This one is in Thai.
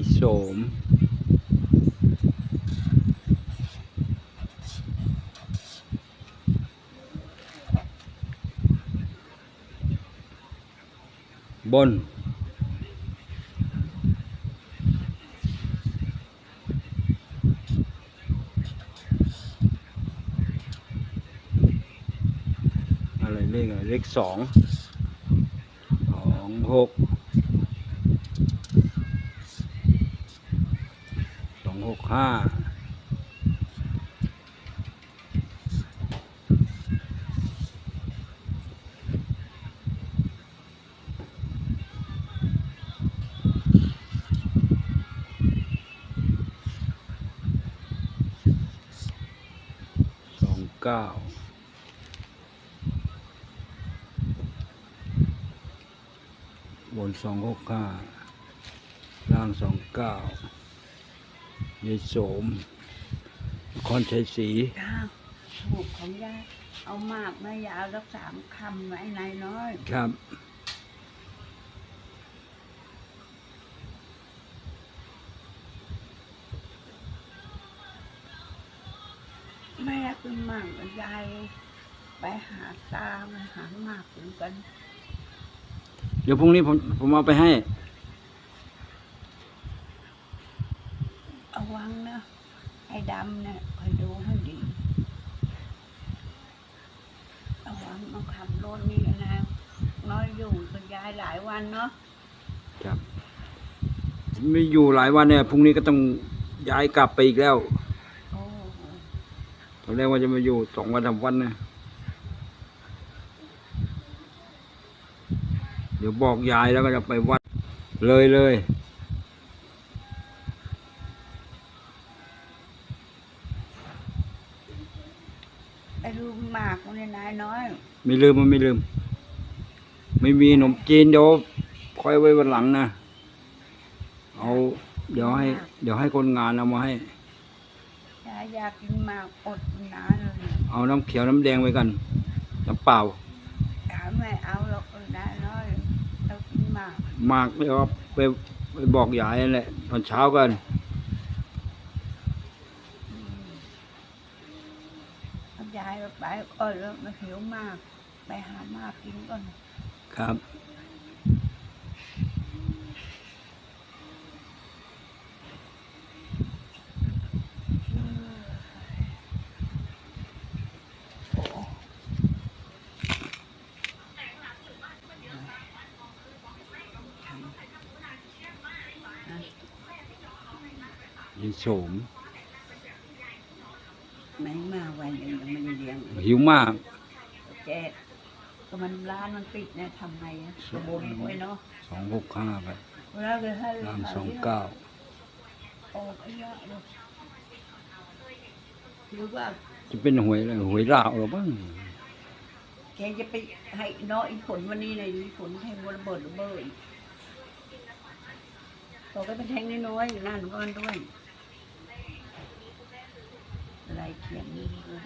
ายโสม บน อะไรเลขอะไรเลขสองสองหก สอง หกห้าสองเก้าบนสองหกห้าล่างสองเก้า ยายโสมนครชัยศรีข้าวถูกของยายเอามากไม่ยาวสักสามคำไว้นายน้อย ครับ แม่เป็นหมากกับยายไปหาตามาหาหมากเหมือนกัน เดี๋ยวพรุ่งนี้ผมผมเอาไปให้ เอาวังนะไอ้ ดำเนี่ยคอยดูให้ดีเอาวังมาขับรถนี่นะ น้อยอยู่กับยายหลายวันเนาะครับ ไม่อยู่หลายวันเนี่ยพรุ่งนี้ก็ต้องย้ายกลับไปอีกแล้วโอ้ตอนแรกว่าจะมาอยู่สองวันสามวันนะเดี๋ยวบอกยายแล้วก็จะไปวัดเลยเลย ลูกหมากเนี่ยนายน้อยไม่ลืมมันไม่ลืม ไม่มีขนมจีนเดี๋ยวค่อยไว้วันหลังนะเอา เดี๋ยวให้ เดี๋ยวให้คนงานเอามาให้ยายอยากกินหมากอดนานเลยเอาน้ำเขียวน้ำแดงไว้กันน้ำเปล่าถามไม่เอาหรอกนายน้อยเรากินหมากมากเดี๋ยวไปไปบอกยายนั่นแหละตอนเช้ากัน ทำ ยายไปก่อนแล้วมาหิวมาก ไปหามากกินก่อน ครับยินโฉม ไม่มาวันยังไม่ได้เลี้ยงหิวมากแจกก็มันร้านมันปิดเนี่ยทำไงอะกระบนไว้เนาะสองหกห้าไปเวลาเลยให้ล่างสองเก้าออกไอ้เยอะเลยหรือว่าจะเป็นหวยอะไรหวยลาวหรือบ้างแกจะไปให้น้อยอีกผลวันนี้เลยอีกผลให้วันระเบิดระเบิดบอกก็ไปแทงน้อยๆอยู่นั่นก้อนด้วย อะ